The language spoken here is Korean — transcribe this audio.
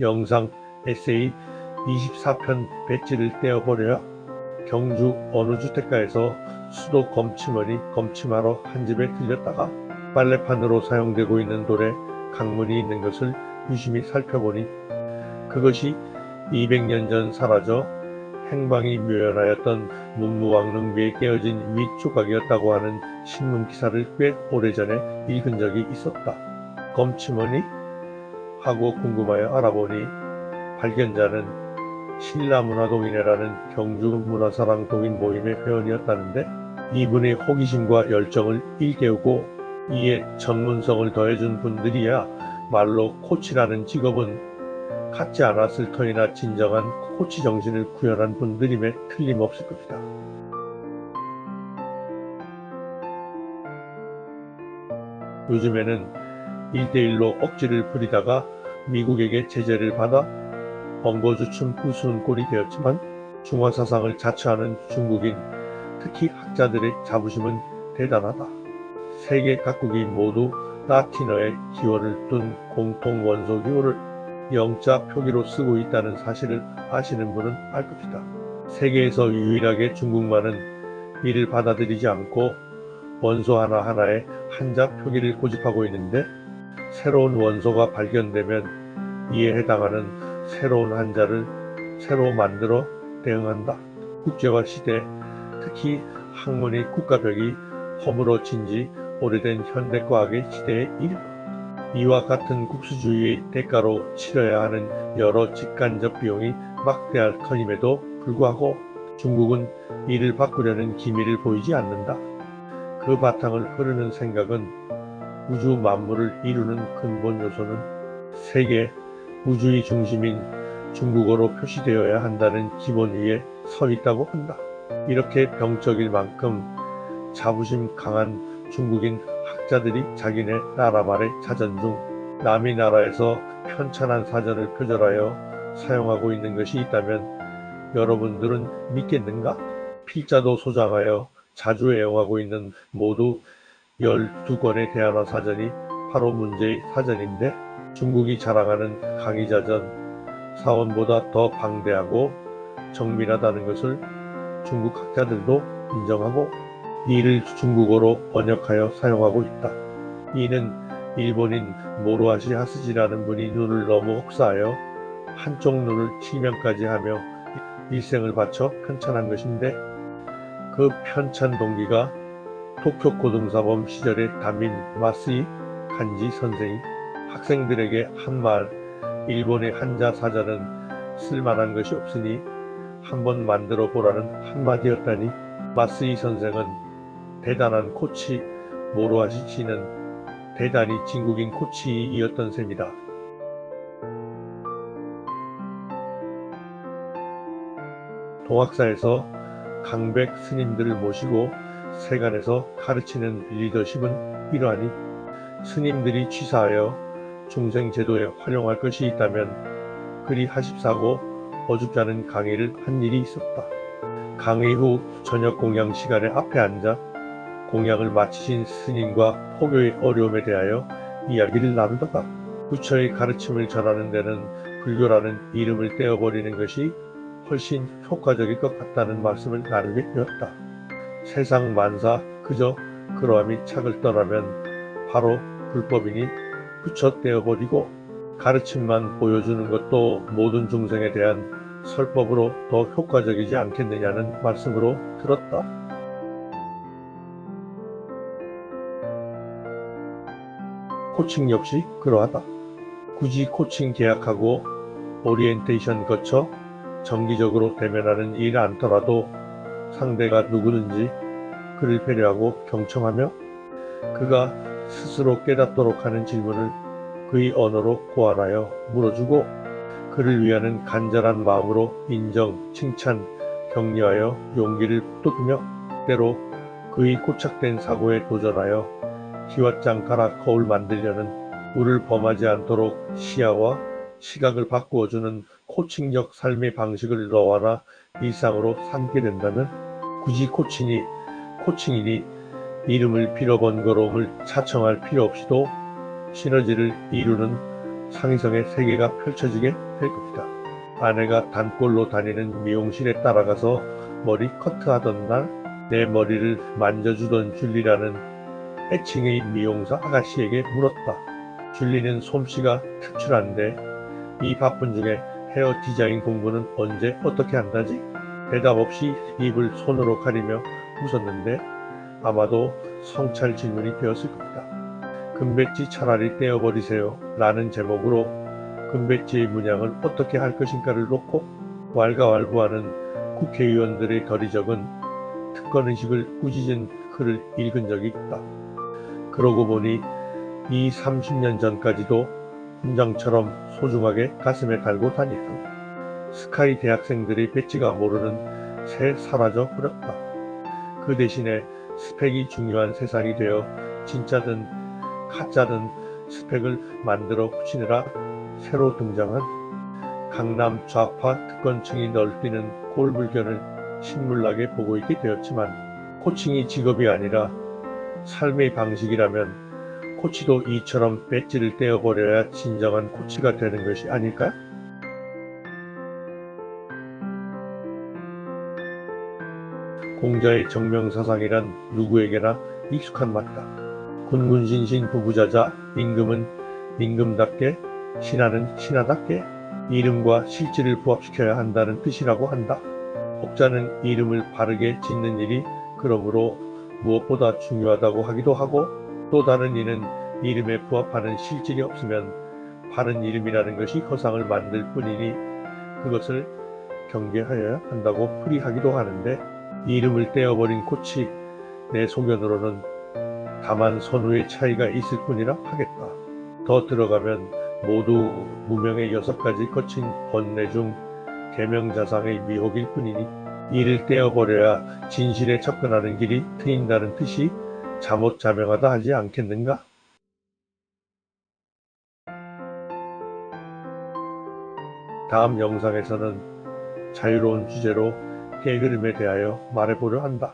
영상 에세이 24편 배지를 떼어버려야 경주 어느 주택가에서 수도 검침원이 검침하러 한 집에 들렸다가 빨래판으로 사용되고 있는 돌에 강문이 있는 것을 유심히 살펴보니 그것이 200년 전 사라져 행방이 묘연하였던 문무왕릉비에 깨어진 윗조각이었다고 하는 신문 기사를 꽤 오래전에 읽은 적이 있었다. 검침원이 하고 궁금하여 알아보니 발견자는 신라문화동인회라는 경주문화사랑 동인 모임의 회원이었다는데 이분의 호기심과 열정을 일깨우고 이에 전문성을 더해준 분들이야 말로 코치라는 직업은 갖지 않았을 터이나 진정한 코치 정신을 구현한 분들임에 틀림없을 겁니다. 요즘에는 1대1로 억지를 부리다가 미국에게 제재를 받아 번거주춤 부수는 꼴이 되었지만 중화사상을 자처하는 중국인 특히 학자들의 자부심은 대단하다. 세계 각국이 모두 라틴어의 기원을 둔 공통 원소 기호를 영자 표기로 쓰고 있다는 사실을 아시는 분은 알 겁니다. 세계에서 유일하게 중국만은 이를 받아들이지 않고 원소 하나하나에 한자 표기를 고집하고 있는데 새로운 원소가 발견되면 이에 해당하는 새로운 한자를 새로 만들어 대응한다. 국제화 시대 특히 학문의 국가벽이 허물어진 지 오래된 현대과학의 시대에 이르 이와 같은 국수주의의 대가로 치러야 하는 여러 직간접 비용이 막대할 터임에도 불구하고 중국은 이를 바꾸려는 기미를 보이지 않는다. 그 바탕을 흐르는 생각은 우주 만물을 이루는 근본 요소는 세계 우주의 중심인 중국어로 표시되어야 한다는 기본 위에 서 있다고 한다. 이렇게 병적일 만큼 자부심 강한 중국인 학자들이 자기네 나라 말의 자전 중 남의 나라에서 편찬한 사전을 표절하여 사용하고 있는 것이 있다면 여러분들은 믿겠는가? 필자도 소장하여 자주 애용하고 있는 모두 12권의 대한어 사전이 바로 문제의 사전인데 중국이 자랑하는 강의자전 사원보다 더 방대하고 정밀하다는 것을 중국 학자들도 인정하고 이를 중국어로 번역하여 사용하고 있다. 이는 일본인 모로아시 하스지라는 분이 눈을 너무 혹사하여 한쪽 눈을 치명까지 하며 일생을 바쳐 편찬한 것인데 그 편찬 동기가 도쿄 고등사범 시절에 담임 마스이 간지 선생이 학생들에게 한 말 일본의 한자 사전은 쓸만한 것이 없으니 한번 만들어 보라는 한마디였다니 마스이 선생은 대단한 코치 모로아시 씨는 대단히 진국인 코치이었던 셈이다. 동학사에서 강백 스님들을 모시고 세간에서 가르치는 리더십은 이러하니 스님들이 취사하여 중생 제도에 활용할 것이 있다면 그리 하십사고 어줍잖은 강의를 한 일이 있었다. 강의 후 저녁 공양 시간에 앞에 앉아 공양을 마치신 스님과 포교의 어려움에 대하여 이야기를 나누다가 부처의 가르침을 전하는 데는 불교라는 이름을 떼어버리는 것이 훨씬 효과적일 것 같다는 말씀을 나누게 되었다. 세상 만사 그저 그러함이 착을 떠나면 바로 불법이니 부처 떼어 버리고 가르침만 보여주는 것도 모든 중생에 대한 설법으로 더 효과적이지 않겠느냐는 말씀으로 들었다. 코칭 역시 그러하다. 굳이 코칭 계약하고 오리엔테이션 거쳐 정기적으로 대면하는 일 않더라도 상대가 누구든지 그를 배려하고 경청하며 그가 스스로 깨닫도록 하는 질문을 그의 언어로 고안하여 물어주고 그를 위하는 간절한 마음으로 인정, 칭찬, 격려하여 용기를 북돋으며 때로 그의 고착된 사고에 도전하여 기왓장 가라 거울 만들려는 우를 범하지 않도록 시야와 시각을 바꾸어주는 코칭적 삶의 방식을 너와나 일상으로 삼게 된다면 굳이 코칭이 코칭이니 이름을 빌어 번거로움을 차청할 필요 없이도 시너지를 이루는 상의성의 세계가 펼쳐지게 될 겁니다. 아내가 단골로 다니는 미용실에 따라가서 머리 커트하던 날 내 머리를 만져주던 줄리라는 애칭의 미용사 아가씨에게 물었다. 줄리는 솜씨가 특출한데 이 바쁜 중에 헤어 디자인 공부는 언제 어떻게 한다지? 대답 없이 입을 손으로 가리며 웃었는데 아마도 성찰 질문이 되었을 겁니다. 금배지 차라리 떼어버리세요 라는 제목으로 금배지의 문양을 어떻게 할 것인가를 놓고 왈가왈부하는 국회의원들의 덜이 적은 특권의식을 꾸짖은 글을 읽은 적이 있다. 그러고 보니 이 30년 전까지도 훈장처럼 소중하게 가슴에 달고 다니던 스카이 대학생들의 배지가 모르는 새 사라져 버렸다. 그 대신에 스펙이 중요한 세상이 되어 진짜든 가짜든 스펙을 만들어 붙이느라 새로 등장한 강남 좌파 특권층이 널뛰는 꼴불견을 신물나게 보고 있게 되었지만 코칭이 직업이 아니라 삶의 방식이라면 코치도 이처럼 배지를 떼어버려야 진정한 코치가 되는 것이 아닐까 공자의 정명사상이란 누구에게나 익숙한 말이다. 군군신신 부부자자 임금은 임금답게 신하는 신하답게 이름과 실질을 부합시켜야 한다는 뜻이라고 한다. 혹자는 이름을 바르게 짓는 일이 그러므로 무엇보다 중요하다고 하기도 하고 또 다른 이는 이름에 부합하는 실질이 없으면 바른 이름이라는 것이 허상을 만들 뿐이니 그것을 경계하여야 한다고 풀이하기도 하는데 이름을 떼어버린 코치 내 소견으로는 다만 선후의 차이가 있을 뿐이라 하겠다. 더 들어가면 모두 무명의 여섯 가지 거친 번뇌 중 계명자상의 미혹일 뿐이니 이를 떼어버려야 진실에 접근하는 길이 트인다는 뜻이 자못자명하다 하지 않겠는가? 다음 영상에서는 자유로운 주제로 게으름에 대하여 말해보려 한다.